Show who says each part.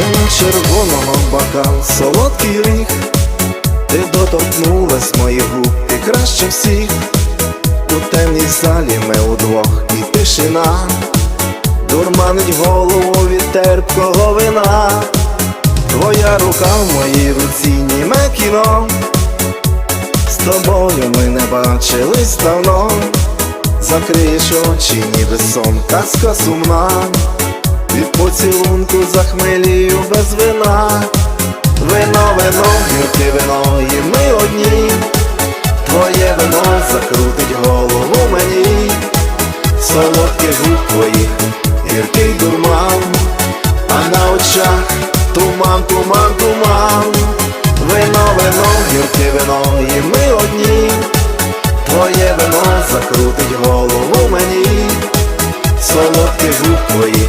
Speaker 1: Вина червоного бокал, солодкий ріг, ти доторкнулась моїх губ і краще всіх. У темній залі ми удвох і тишина, дурманить голову від терпкого вина. Твоя рука в моїй руці, німе кіно. З тобою ми не бачились давно. Закриєш очі, ніби сон, казка сумна. Поцілунку захмелію без вина. Вино, вино, гірке вино, і ми одні. Твоє вино закрутить голову мені. Солодких губ твоїх, гіркий дурман, а на очах туман, туман, туман. Вино, вино, гірке вино, і ми одні. Твоє вино закрутить голову мені. Солодких губ твоїх.